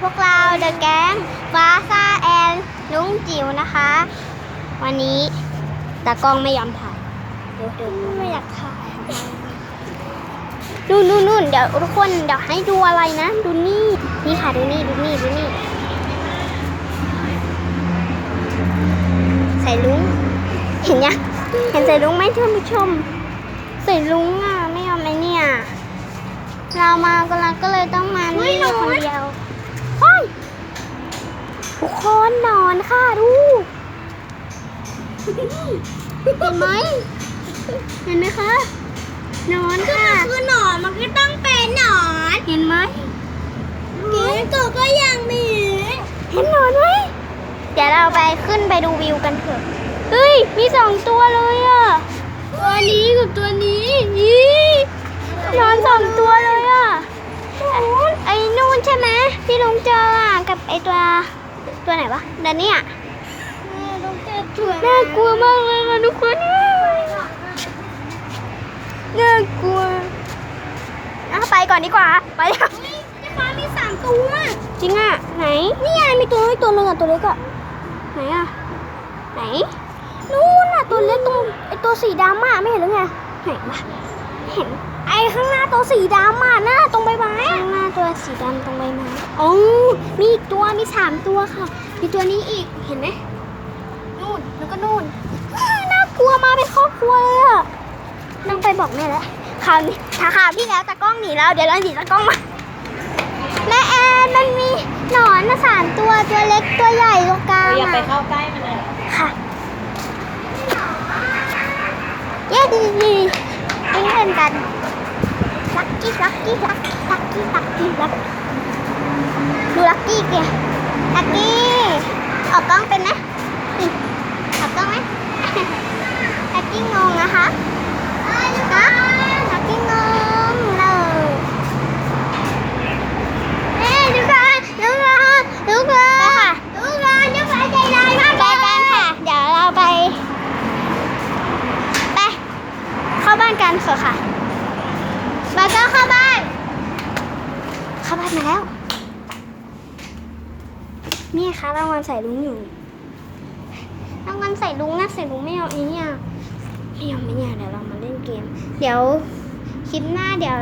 พวกเราเดอะแก๊งฟ้าซ่าแอนลุงจิ๋วนะคะ วันนี้ตากล้องไม่ยอมถ่ายเดี๋ยวเดี๋ยวไม่อยากถ่ายนู่นนู่นนู่นเดี๋ยวทุกคนเดี๋ยวให้ดูอะไรนะ ดูนี่นี่ค่ะดูนี่ดูนี่ดูนี่ใส่ลุงเห็นยังเห็นใส่ลุงไหมท่านผู้ชม ใส่ลุงอะไม่ยอมไหมเนี่ย เรามากันแล้วก็เลยต้องมานี่คนเดียวเฮ้ย ทุกคนนอนค่ะดูเห็นไหมเห็นไหมคะนอนค่ะ คือหนอนมันก็ต้องเป็นหนอนเห็นไหมเก๋ตัวก็ยังมีเห็นหนอนไหมเดี๋ยวเราไปขึ้นไปดูวิวกันเถอะเฮ้ยมีสองตัวเลยอะตัวนี้กับตัวนี้ยี่นอนสองตัวเลยอะไอ้นู่นใช่ไหมที่ลุงเจออะกับไอ้ตัว ตัวไหนวะเดนเนี่ยน่ากลัวมากเลยค่ะทุกคนน่ากลัวอะไปก่อนดีกว่า ไปแล้วนี่ฟ้ามีสามตัว จริงอะ ไหน นี่ไงมีตัวน้อยตัวหนึงอะตัวเล็กอะ ไหนอะ ไหน นู่นอะตัวเล็กตรงไอ้ตัวสีดำอะไม่เห็นหรือไง ไหนวะเห็น ไอ้ข้างหน้าตัวสีดำอะหน้าตรงใบไม้ข้างหน้าตัว สีดำตรงใบไม้อ๋อมีอีกตัว มีสามตัวค่ะ มีตัวนี้อีก เห็นไหม นู่น แล้วก็นู่นอ้าน่ากลัวมาเป็นครอบครัวเลยอะนั่งไปบอกแม่แล้วคราวนี้ถ้าคราวที่แล้วตากล้องหนีแล้ว เดี๋ยวเราหนีตากล้องมา แม่แอนมันมีหนอนนะสามตัวตัวเล็กตัวใหญ่ตรงกลางอย่าไปอะเข้าใกล้มันเลย ค่ะ เย้ดีดีวิ่งเล่นกันลั กกี้ลักกี้ลักลักกี้ลักกี้ลักดูลักกี้เกียลักกี้ออกกล้องเป็นไหมออกกล้องไหมลักกี้งงนะคะฮะลักกี้งงเลยเอ้ยดูก่อนดูก่อนดูก่อนไปค่ะดูก่อนดูก่อนใจร้ายมากไปกันค่ะ เดี๋ยวเราไป ไป เข้าบ้านกันเถอะค่ะ มาเข้าบ้าน เข้าบ้านมาแล้ว นี่คะรางวัลใส่ลุงอยู่ รางวัลใส่ลุงนะใส่ลุงไม่เอาไอ้เนี่ยไม่เอาไม่เนี่ยเดี๋ยวเรามาเล่นเกม เดี๋ยวคลิปหน้าเดี๋ยว